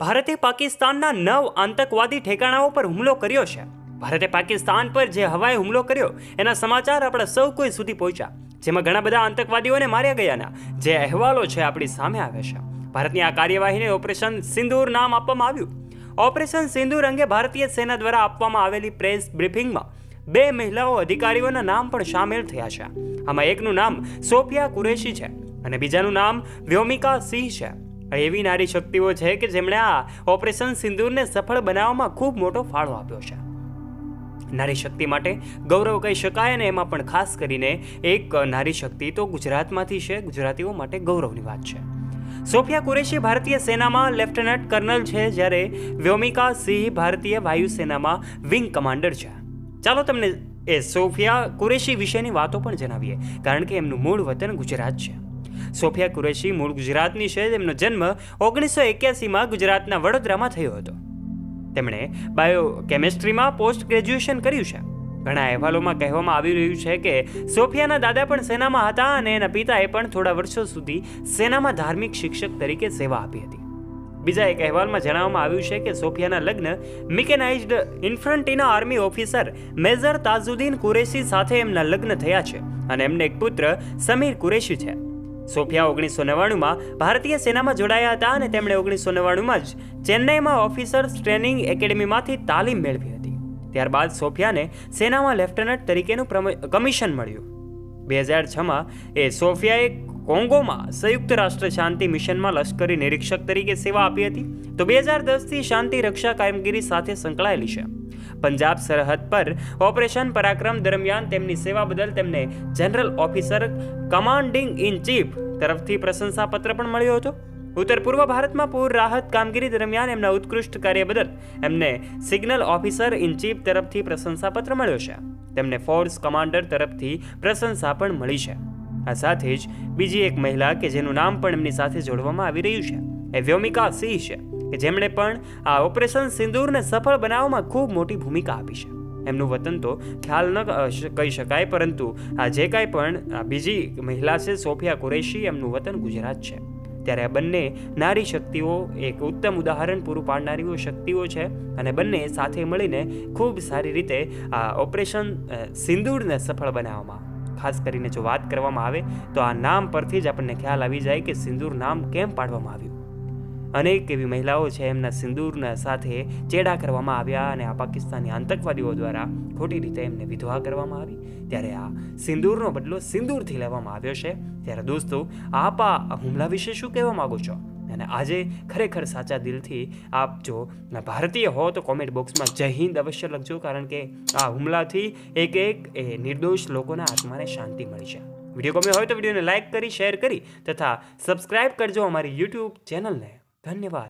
ભારતે પાકિસ્તાનના નવ આતંકવાદી ઠેકાણાઓ પર હુમલો કર્યો છે. ભારતે પાકિસ્તાન પર જે હવાઈ હુમલો કર્યો, એના સમાચાર આપણા સૌ કોઈ સુધી પહોંચ્યા. જેમાં ઘણા બધા આતંકવાદીઓને માર્યા ગયાના. જે અહેવાલો છે આપણી સામે આવે છે. ભારતની આ કાર્યવાહીને ઓપરેશન સિંદૂર નામ આપવામાં આવ્યું. ઓપરેશન સિંદૂર અંગે ભારતીય સેના દ્વારા આપવામાં આવેલી પ્રેસ બ્રીફિંગમાં બે મહિલાઓ અધિકારીઓના નામ પણ સામેલ થયા છે. આમાં એકનું નામ સોફિયા કુરેશી છે અને બીજાનું નામ વ્યોમિકા સિંહ છે. એવી નારી શક્તિઓ છે કે જેમણે આ ઓપરેશન સિંદૂરને સફળ બનાવવામાં ખૂબ મોટો ફાળો આપ્યો છે. નારી શક્તિ માટે ગૌરવ કહી શકાય અને એમાં પણ ખાસ કરીને એક નારી શક્તિ તો ગુજરાતમાંથી છે, ગુજરાતીઓ માટે ગૌરવની વાત છે. સોફિયા કુરેશી ભારતીય સેનામાં લેફ્ટનન્ટ કર્નલ છે, જ્યારે વ્યોમિકા સિંહ ભારતીય વાયુસેનામાં વિંગ કમાન્ડર છે. ચાલો તમને એ સોફિયા કુરેશી વિશેની વાતો પણ જણાવીએ, કારણ કે એમનું મૂળ વતન ગુજરાત છે. સોફિયા કુરેશી મૂળ ગુજરાતની છે. તેમનો જન્મ ઓગણીસો એક્યાસીમાં ગુજરાતના વડોદરામાં થયો હતો. તેમણે બાયો કેમેસ્ટ્રીમાં પોસ્ટ ગ્રેજ્યુએશન કર્યું છે. ઘણા અહેવાલોમાં કહેવામાં આવી રહ્યું છે કે સોફિયાના દાદા પણ સેનામાં હતા અને એના પિતાએ પણ થોડા વર્ષો સુધી સેનામાં ધાર્મિક શિક્ષક તરીકે સેવા આપી હતી. બીજા એક અહેવાલમાં જણાવવામાં આવ્યું છે કે સોફિયાના લગ્ન mechanised ઇન્ફ્રન્ટીના army officer major Tajuddin Qureshi સાથે એમના લગ્ન થયા છે અને એમને એક પુત્ર સમીર કુરેશી છે. સોફિયા ઓગણીસો નવ્વાણુંમાં ભારતીય સેનામાં જોડાયા હતા અને તેમણે ઓગણીસો નવ્વાણુંમાં જ ચેન્નઈમાં ઓફિસર્સ ટ્રેનિંગ એકેડમીમાંથી તાલીમ મેળવી હતી. ત્યારબાદ સોફિયાને સેનામાં લેફ્ટનન્ટ તરીકેનું કમિશન મળ્યું. બે હજાર છમાં એ સોફિયાએ કોંગોમાં સંયુક્ત રાષ્ટ્ર શાંતિ મિશનમાં લશ્કરી નિરીક્ષક તરીકે સેવા આપી હતી. તો બે હજાર દસથી શાંતિ રક્ષા કામગીરી સાથે સંકળાયેલી છે. પંજાબ સરહદ પર ઓપરેશન પરાક્રમ દરમિયાન તેમની સેવા બદલ તેમને general officer commanding in chief તરફથી પ્રશંસાપત્ર પણ મળ્યો હતો. ઉત્તર પૂર્વ ભારતમાં પૂર રાહત કામગીરી દરમિયાન એમના ઉત્કૃષ્ટ કાર્ય બદલ એમને સિગ્નલ ઓફિસર ઇન ચીફ તરફથી પ્રશંસાપત્ર મળ્યો છે. તેમને ફોર્સ કમાન્ડર તરફથી પ્રશંસા પણ મળી છે. આ સાથે જ બીજી એક મહિલા કે જેનું નામ પણ એમની સાથે જોડવામાં આવી રહ્યું છે. એ વ્યોમિકા સિંહ છે. કે જેમણે પણ આ ઓપરેશન સિંદૂરને સફળ બનાવવામાં ખૂબ મોટી ભૂમિકા આપી છે. એમનું વતન તો ખ્યાલ ન કહી શકાય, પરંતુ આ જે કાંઈ પણ બીજી મહિલા છે, સોફિયા કુરેશી, એમનું વતન ગુજરાત છે. ત્યારે આ બંને નારી શક્તિઓ, એક ઉત્તમ ઉદાહરણ પૂરું પાડનારીઓ શક્તિઓ છે અને બંને સાથે મળીને ખૂબ સારી રીતે આ ઓપરેશન સિંદૂરને સફળ બનાવવામાં ખાસ કરીને જો વાત કરવામાં આવે, તો આ નામ પરથી જ આપણને ખ્યાલ આવી જાય કે સિંદૂર નામ કેમ પાડવામાં આવ્યું. અનેક એવી મહિલાઓ છે, એમના સિંદૂરના સાથે ચેડા કરવામાં આવ્યા અને આ પાકિસ્તાની આતંકવાદીઓ દ્વારા ખોટી રીતે એમને વિધવા કરવામાં આવી. ત્યારે આ સિંદૂરનો બદલો સિંદૂરથી લેવામાં આવ્યો છે. ત્યારે દોસ્તો, આપ આ હુમલા વિશે શું કહેવા માગો છો? અને આજે ખરેખર સાચા દિલથી આપ જો ભારતીય હો, તો કોમેન્ટ બોક્સમાં જય હિન્દ અવશ્ય લખજો, કારણ કે આ હુમલાથી એક એક એ નિર્દોષ લોકોના આત્માને શાંતિ મળી છે. વીડિયો ગમ્યો હોય તો વિડીયોને લાઇક કરી શેર કરી, તથા સબસ્ક્રાઇબ કરજો અમારી યુટ્યુબ ચેનલને धन्यवाद